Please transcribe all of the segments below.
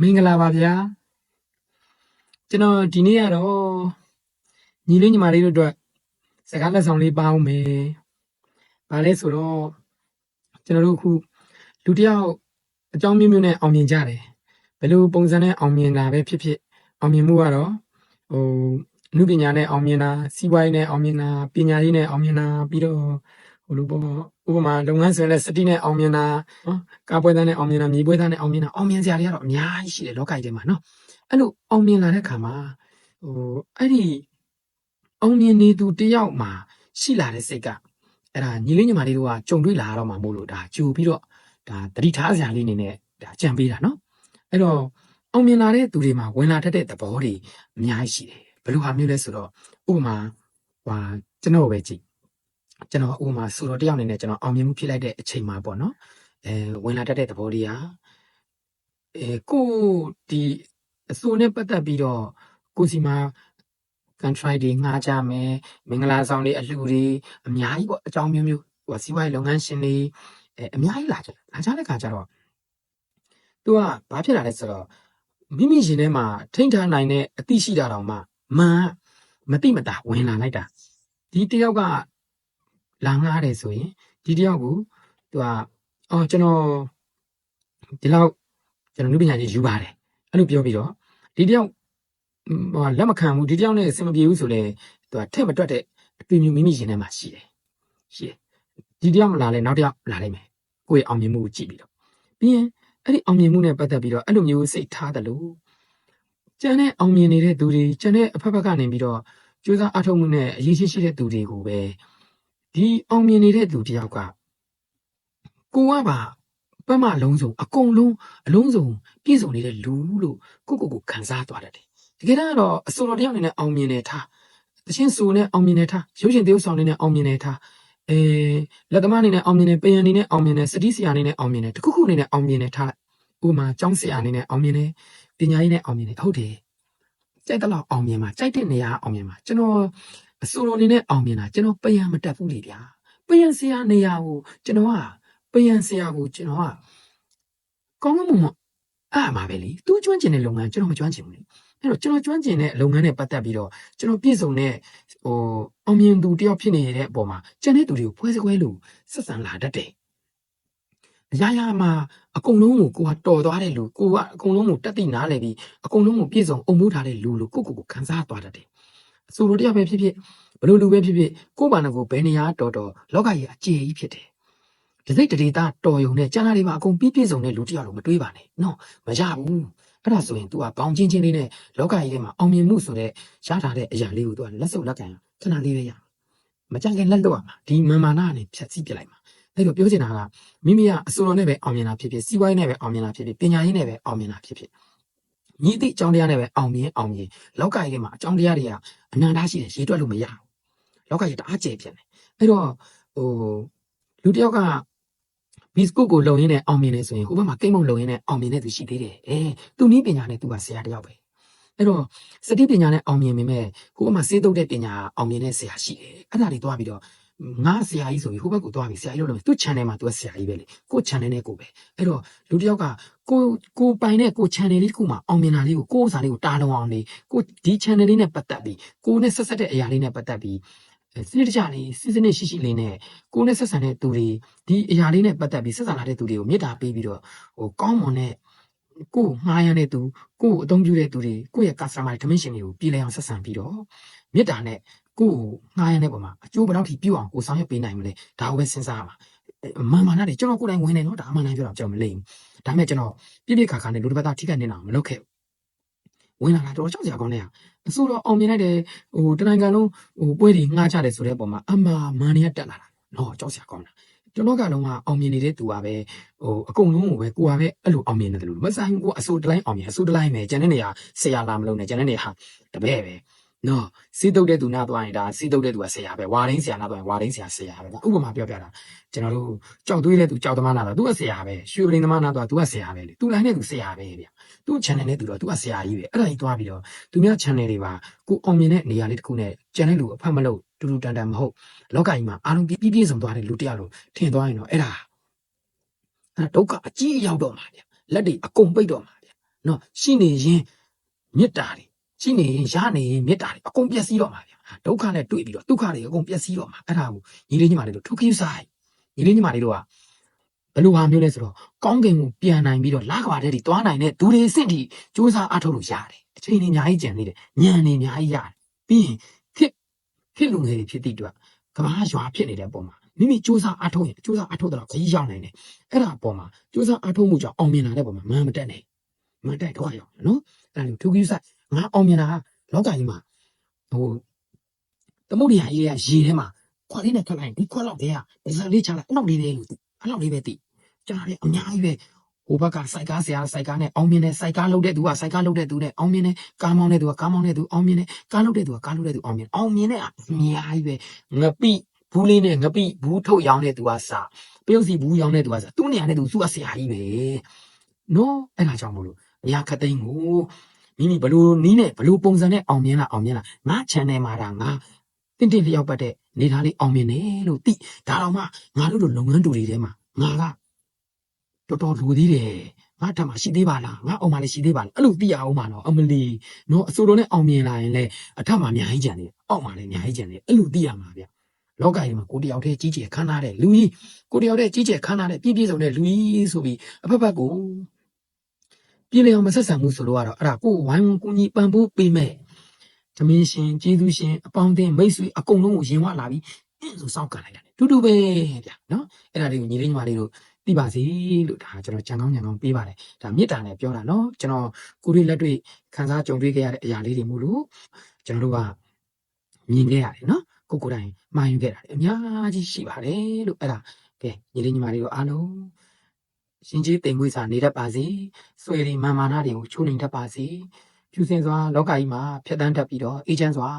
မင်္ဂလာပါဗျာကျွန်တော်ဒီနေ့ကတော့ညီလေးညီမလေးတို့အတွက်စကားလက်ဆောင်လေးပါအောင်မယ်။ဘာလဲဆိုတော့ကျွန်တော်တို့အခုလူတစ်ယောက်အကြောင်းမျိုးမျိုးနဲ့အောင်မြင်ကြတယ်။ဘယ်လိုပုံစံနဲ့အောင်မြင်တာပဲဖြစ်ဖြစ်အောင်မြင်မှုကတော့ဟိုလူပညာနဲ့အောင်မြင်တာစီးပွားရေးနဲ့အောင်မြင်တာပညာရေးနဲ့အောင်မြင်တာပြီးတော့ ဟိုလိုပေါ့ဥပမာလုပ်ငန်းဆိုရင်လည်းစတိနဲ့အောင်မြင်တာနော်ကားပွဲသားနဲ့အောင်မြင်တာမြေပွဲသားနဲ့အောင်မြင်တာအောင်မြင်စရာတွေကတော့အများကြီးရှိတယ်လောကကြီးထဲမှာနော်အဲ့လိုအောင်မြင်လာတဲ့ခါမှာဟိုအဲ့ဒီအောင်မြင်နေသူတယောက်မှာရှိလာတဲ့စိတ်ကအဲ့ဒါညီလေးညီမလေးတို့ကကြုံတွေ့လာတော့မှမို့လို့ဒါကြိုပြီးတော့ဒါတတိထားစရာလေးအနေနဲ့ဒါကြံပေးတာနော်အဲ့တော့အောင်မြင်လာတဲ့သူတွေမှာဝင်လာတတ်တဲ့သဘောတွေအများကြီးရှိတယ်ဘယ်လိုဟာမျိုးလဲဆိုတော့ဥပမာဟွာကျွန်တော်ပဲကြည့် ကျွန်တော်ဥပမာဆိုတော့တယောက်အနေနဲ့ကျွန်တော်အောင်မြင်မှုဖြစ်လိုက်တဲ့အချိန်မှာပေါ့နော်အဲဝင်လာတတ်တဲ့သဘောတရားအဲကိုဒီအစိုးနဲ့ပတ်သက်ပြီးတော့ကိုစီမှာ contract တွေငှားကြမယ်မင်္ဂလာဆောင်တွေအလှူတွေအများကြီးပေါ့အကြောင်းမျိုးမျိုးဟိုစီးပွားရေးလုပ်ငန်းရှင်တွေအဲအများကြီးလာကြတယ်လာကြတဲ့ခါကျတော့သူကဘာဖြစ်လာလဲဆိုတော့မိမိရှင်ထဲမှာထိန်းထားနိုင်တဲ့အသိရှိတာတောင်မှမန်မတိမတာဝင်လာလိုက်တာဒီတယောက်က လာငှားတယ်ဆိုရင်ဒီတယောက်ကိုသူကအော်ကျွန်တော်ဒီလောက်ကျွန်တော်လူပညာကြီးယူပါတယ်အဲ့လိုပြောပြီးတော့ဒီတယောက်ဟိုလက်မခံဘူးဒီတယောက်နဲ့အဆင်မပြေဘူးဆိုလေသူကထက်မတွက်တဲ့အတွေ့အမြင်မိမိရှင်ထဲမှာရှိတယ်ရှိတယ်ဒီတယောက်မလာလဲနောက်တယောက်လာလိမ့်မယ်ကိုယ့်ရဲ့အောင်မြင်မှုကိုကြည့်ပြီးတော့ပြီးရင်အဲ့ဒီအောင်မြင်မှုနဲ့ပတ်သက်ပြီးတော့အဲ့လိုမျိုးစိတ်ထားတယ်လို့ကျန်တဲ့အောင်မြင်နေတဲ့သူတွေကျန်တဲ့အဖက်ဖက်ကနေပြီးတော့ကြိုးစားအထောက်မှုနဲ့အရေးရှိရှိတဲ့သူတွေကိုပဲ ဒီအောင်မြင်နေတဲ့သူတယောက်ကကိုကပါပတ်မလုံးစုံအကုန်လုံးအလုံးစုံပြည့်စုံနေတဲ့လူလို့ကိုကိုကိုခံစားသွားတတ်တယ်တကယ်တော့အစောတော်တယောက်အနေနဲ့အောင်မြင်နေထားတချင်းဆိုနဲ့အောင်မြင်နေထားရုပ်ရှင်သရုပ်ဆောင်နေနဲ့အောင်မြင်နေထားအဲလက်သမားအနေနဲ့အောင်မြင်နေပယံအနေနဲ့အောင်မြင်နေစတိဆရာအနေနဲ့အောင်မြင်နေတခုခုအနေနဲ့အောင်မြင်နေထားဥပမာကျောင်းဆရာအနေနဲ့အောင်မြင်နေပညာရေးနဲ့အောင်မြင်နေဟုတ်တယ်ကြိုက်တဲ့လောက်အောင်မြင်မှာကြိုက်တဲ့နေရာအောင်မြင်မှာကျွန်တော် အစိုးရအနေနဲ့အောင်မြင်တာကျွန်တော်ပယံမတက်ဘူးလေဗျာပယံဆရာနေရာကိုကျွန်တော်ကပယံဆရာကိုကျွန်တော်ကကောင်းကောင်းမွန်မွန်အားမှာပဲလေသူကျွမ်းကျင်တဲ့လုပ်ငန်းကျွန်တော်မကျွမ်းကျင်ဘူးလေအဲ့တော့ကျွန်တော်ကျွမ်းကျင်တဲ့လုပ်ငန်းနဲ့ပတ်သက်ပြီးတော့ကျွန်တော်ပြည့်စုံတဲ့ဟိုအောင်မြင်သူတယောက်ဖြစ်နေတဲ့အပေါ်မှာကျန်တဲ့သူတွေကိုဖွဲစကွဲလို့ဆက်ဆံလာတတ်တယ်အရာရာမှာအကုန်လုံးကိုကိုကတော်သွားတဲ့လူကိုကအကုန်လုံးကိုတက်သိနားလဲပြီးအကုန်လုံးကိုပြည့်စုံအုံမိုးထားတဲ့လူလို့ကိုကိုကိုခံစားသွားတတ်တယ် အဆိုလိုတယောက်ပဲဖြစ်ဖြစ်ဘလို့လူပဲဖြစ်ဖြစ်ကိုယ့်ဘာနဲ့ကိုယ်ဘယ်နေရာတော်တော်လောကကြီးအကျေကြီးဖြစ်တယ်။ဒီစိတ်တရေသားတော်ယုံနဲ့ကျန်တာတွေပါအကုန်ပြည့်ပြည့်စုံတဲ့လူတစ်ယောက်လုံးမတွေးပါနဲ့နော်မရဘူးအဲ့ဒါဆိုရင် तू ကဘောင်ချင်းချင်းလေးနဲ့လောကကြီးထဲမှာအောင်မြင်မှုဆိုတဲ့ရထားတဲ့အရာလေးကို तू ကလက်စုပ်လက်ကန်ခဏလေးပဲရမကြခင်လက်လွတ်ရမှာဒီမန်မာနာကနေဖြတ်စည်းပြလိုက်မှာအဲ့တော့ပြောချင်တာကမိမိကအစိုးရနဲ့ပဲအောင်မြင်တာဖြစ်ဖြစ်စီးပွားရေးနဲ့ပဲအောင်မြင်တာဖြစ်ဖြစ်ပညာရေးနဲ့ပဲအောင်မြင်တာဖြစ်ဖြစ် ညီအသိအကြောင်းတရားနဲ့ပဲအောင်မြင်အောင်မြင်လောကကြီးထဲမှာအကြောင်းတရားတွေကအနန္တရှိတယ်ရေတွက်လို့မရဘူးလောကကြီးတအားကျယ်ပြန့်တယ်အဲ့တော့ဟိုလူတစ်ယောက်ကဘီစကုတ်ကိုလုံရင်းနဲ့အောင်မြင်နေဆိုရင်ဟိုဘက်မှာကိမ့်မုံလုံရင်းနဲ့အောင်မြင်နေသူရှိသေးတယ်အဲသူနည်းပညာနဲ့သူကဆရာတစ်ယောက်ပဲအဲ့တော့စတိပညာနဲ့အောင်မြင်ပေမဲ့ဟိုဘက်မှာစေးတုပ်တဲ့ပညာအောင်မြင်တဲ့ဆရာရှိတယ်အဲ့ဒါတွေတွားပြီးတော့ ငါဆရာကြီးဆိုပြီးဟိုဘက်ကိုတွားပြီးဆရာကြီးလို့လို့သူ့ channel မှာသူကဆရာကြီးပဲလေကို channel နဲ့ကိုပဲအဲ့တော့လူတစ်ယောက်ကကိုကိုပိုင်တဲ့ကို channel လေးတစ်ခုမှာအောင်မြင်တာလေးကိုကိုဥစားလေးကိုတားလုံးအောင်လေးကိုဒီ channel လေးနဲ့ပတ်သက်ပြီးကိုနဲ့ဆက်ဆက်တဲ့အရာလေးနဲ့ပတ်သက်ပြီးစနစ်တကျလေးစီစနစ်ရှိရှိလေးနဲ့ကိုယ်နဲ့ဆက်ဆံတဲ့သူတွေဒီအရာလေးနဲ့ပတ်သက်ပြီးဆက်ဆံလာတဲ့သူတွေကိုမေတ္တာပေးပြီးတော့ဟိုကောင်းမွန်တဲ့ကိုယ်ငှားရမ်းတဲ့သူကိုယ်အသုံးပြုတဲ့သူတွေကိုယ့်ရဲ့ customer dimension တွေကိုပြည်လည်အောင်ဆက်ဆံပြီးတော့မေတ္တာနဲ့ ကိုယ်ငှားရမ်းတဲ့ပုံမှာအကျိုးဘယ်လောက်ထိပြုအောင်ကိုဆောင်ရွက်ပေးနိုင်မလဲဒါကိုပဲစဉ်းစားရမှာမာမာနာတွေကျွန်တော်ကိုယ်တိုင်ဝင်နေတော့ဒါအမှန်တမ်းပြောတာကျွန်တော်မလိမ့်ဘူးဒါပေမဲ့ကျွန်တော်ပြည့်ပြည့်ခါခါနဲ့လူတစ်ပတ်သားထိခိုက်နေတာမလုပ်ခဲ့ဘူးဝင်လာတာတော့ကြောက်ကြကောင်းနေတာအစိုးရအောင်မြင်လိုက်တယ်ဟိုတနိုင်ငံလုံးဟိုပွဲတွေငှားချတယ်ဆိုတဲ့ပုံမှာအမှမန်နေရတက်လာတာနော်ကြောက်စရာကောင်းတာကျွန်တော်ကလုံးကအောင်မြင်နေတဲ့သူကပဲဟိုအကုန်လုံးကိုပဲကိုကပဲအဲ့လိုအောင်မြင်နေတယ်လို့မဆိုင်ဘူးကိုအစိုးတလိုင်းအောင်မြင်အစိုးတလိုင်းပဲကျန်တဲ့နေရာဆရာလာမလို့နဲ့ကျန်တဲ့နေရာဟာတပည့်ပဲ နော်စီးတုတ်တဲ့သူနာသွားရင်ဒါစီးတုတ်တဲ့သူကဆရာပဲဝါရင်းဆရာနာသွားရင်ဝါရင်းဆရာဆရာပဲဒါဥပမာပြောပြတာကျွန်တော်တို့ကြောက်သွေးတဲ့သူကြောက်သမားနာတော့သူကဆရာပဲရွှေပလင်သမားနာတော့သူကဆရာပဲလေသူလိုင်းတဲ့သူဆရာပဲဗျသူ့ channel နဲ့သူတော့သူကဆရာကြီးပဲအဲ့ဒါကြီးသွားပြီးတော့သူများ channel တွေပါကိုအောင်မြင်တဲ့နေရာလေးတစ်ခုနဲ့ကျန်တဲ့လူအဖတ်မလို့တူတူတန်တန်မဟုတ်လောကကြီးမှာအားလုံးပြည့်ပြည့်စုံသွားတဲ့လူတစ်ယောက်လို့ထင်သွားရင်တော့အဲ့ဒါအဲ့ဒါဒုက္ခအကြီးရောက်တော့မှာဗျလက်တွေအကုန်ပိတ်တော့မှာဗျနော်ရှိနေရင်မေတ္တာတွေ ရှိနေရင်ရနေရင်မေတ္တာတွေအကုန်ပျက်စီးတော့မှာဗျာဒုက္ခနဲ့တွေ့ပြီးတော့ဒုက္ခတွေအကုန်ပျက်စီးတော့မှာအဲ့ဒါကိုညီလေးညီမလေးတို့ထုခိဆိုင်ညီလေးညီမလေးတို့ကဘယ်လိုဟာမျိုးလဲဆိုတော့ကောင်းကင်ကိုပြန်နိုင်ပြီးတော့လာကဘာတဲ့ဒီသွားနိုင်တဲ့ဒူတွေအဆင့်ထိစူးစမ်းအထောက်လို့ရတယ်အချိန်ကြီးအများကြီးကြံနေတယ်ညံနေအများကြီးရတယ်ပြီးရင်ခစ်ခစ်လူငယ်တွေဖြစ်တဲ့အတွက်ကဘာရွာဖြစ်နေတဲ့အပေါ်မှာမိမိစူးစမ်းအထောက်ရင်စူးစမ်းအထောက်တော့ခရီးရောက်နိုင်တယ်အဲ့ဒါအပေါ်မှာစူးစမ်းအထောက်မှုကြောင့်အောင်မြင်လာတဲ့ပုံမှာမမ်းမတက်နဲ့မတက်တော့ရအောင်နော်အဲ့ဒါကိုထုခိဆို င်ငါအောင်မြင်တာကလောကကြီးမှာဟိုသမုဒ္ဒရာကြီးရဲ့ရေထဲမှာခွက်လေးနဲ့ခက်လိုက်ဒီခွက်လောက်တည်းကဒီစားလေးချလိုက်အဲ့လောက်လေးလေးလို့သိအဲ့လောက်လေးပဲသိကြားတယ်အများကြီးပဲဟိုဘက်ကစိုက်ကားဆရာစိုက်ကားနဲ့အောင်းမြင်တဲ့စိုက်ကားလုပ်တဲ့သူကစိုက်ကားလုပ်တဲ့သူနဲ့အောင်းမြင်တဲ့ကားမောင်းတဲ့သူကကားမောင်းတဲ့သူအောင်းမြင်တဲ့ကားလုပ်တဲ့သူကကားလုပ်တဲ့သူအောင်းမြင်အောင်းမြင်တဲ့အများကြီးပဲငပိဘူးလေးနဲ့ငပိဘူးထုတ်ရောင်းတဲ့သူကစာပရုပ်စီဘူးရောင်းတဲ့သူကစာသူ့နေရာနဲ့သူသူ့အဆရာကြီးပဲနော်အဲ့ဒါကြောင့်မို့လို့အရာခတ်သိန်းကို မိမိဘလို့နီးနဲ့ဘလို့ပုံစံနဲ့အောင်မြင်လားအောင်မြင်လားငါ channel မှာဒါငါတင့်တင့်လျောက်ပတ်တဲ့နေသားလေးအောင်မြင်တယ်လို့သိဒါတော့မှငါတို့လိုလုပ်ငန်းတူတွေထဲမှာငါကတော်တော်လူသေးတယ်ငါထပ်မှရှိသေးပါလားငါအောင်မလေးရှိသေးပါလားအဲ့လိုသိရအောင်ပါတော့အမလီနော်အစိုးရနဲ့အောင်မြင်လာရင်လည်းအထက်မှာအများကြီးကြံတယ်အောက်မှာလည်းအများကြီးကြံတယ်အဲ့လိုသိရမှာဗျလောကကြီးမှာကိုတယောက်တည်းကြီးကျယ်ခမ်းနားတဲ့လူကြီးကိုတယောက်တည်းကြီးကျယ်ခမ်းနားတဲ့ပြည့်ပြည့်စုံတဲ့လူကြီးဆိုပြီးအဖက်ဖက်ကို ပြည်လျောင်မဆက်ဆံမှုဆိုလို့ကတော့အဲ့ဒါကိုယ်ဝိုင်းဝန်းကူညီပံ့ပိုးပေးမဲ့သမင်းရှင်ကျေးဇူးရှင်အပေါင်းအသင်းမိတ်ဆွေအကုန်လုံးကိုရင်ဝလာပြီးအဲ့လိုစောင့်ကန်လိုက်တာလေတူတူပဲဗျာနော်အဲ့ဒါလေးကိုညီလေးညီမလေးတို့သိပါစေလို့ဒါကျွန်တော်ကြံကောင်းကြံကောင်းပေးပါတယ်ဒါမေတ္တာနဲ့ပြောတာနော်ကျွန်တော်ကိုရီလက်တွေ့ခန်းစားကြုံတွေ့ခဲ့ရတဲ့အရာလေးတွေမို့လို့ကျွန်တော်တို့ကမြင်ခဲ့ရတယ်နော်ကိုကိုယ်တိုင်မှားယူခဲ့တာလေအများကြီးရှိပါတယ်လို့အဲ့ဒါကဲညီလေးညီမလေးတို့အားလုံး ရှင်ကြီးတိမ်မွေးစာနေတတ်ပါစေဆွေတွေမာမာနာတွေကိုချိုးနေတတ်ပါစေဖြူစင်စွာလောကကြီးမှာဖြတ်တန်းတတ်ပြီးတော့အေဂျင့်စွာ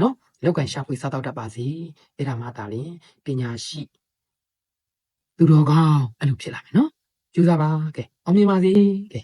နော်လောက်ကန်ရှာဖွေစားတော့တတ်ပါစေအဲ့ဒါမှသာလျှင်ပညာရှိသူတော်ကောင်းအဲ့လိုဖြစ်လာမယ်နော်ကြိုးစားပါကဲအောင်မြင်ပါစေကဲ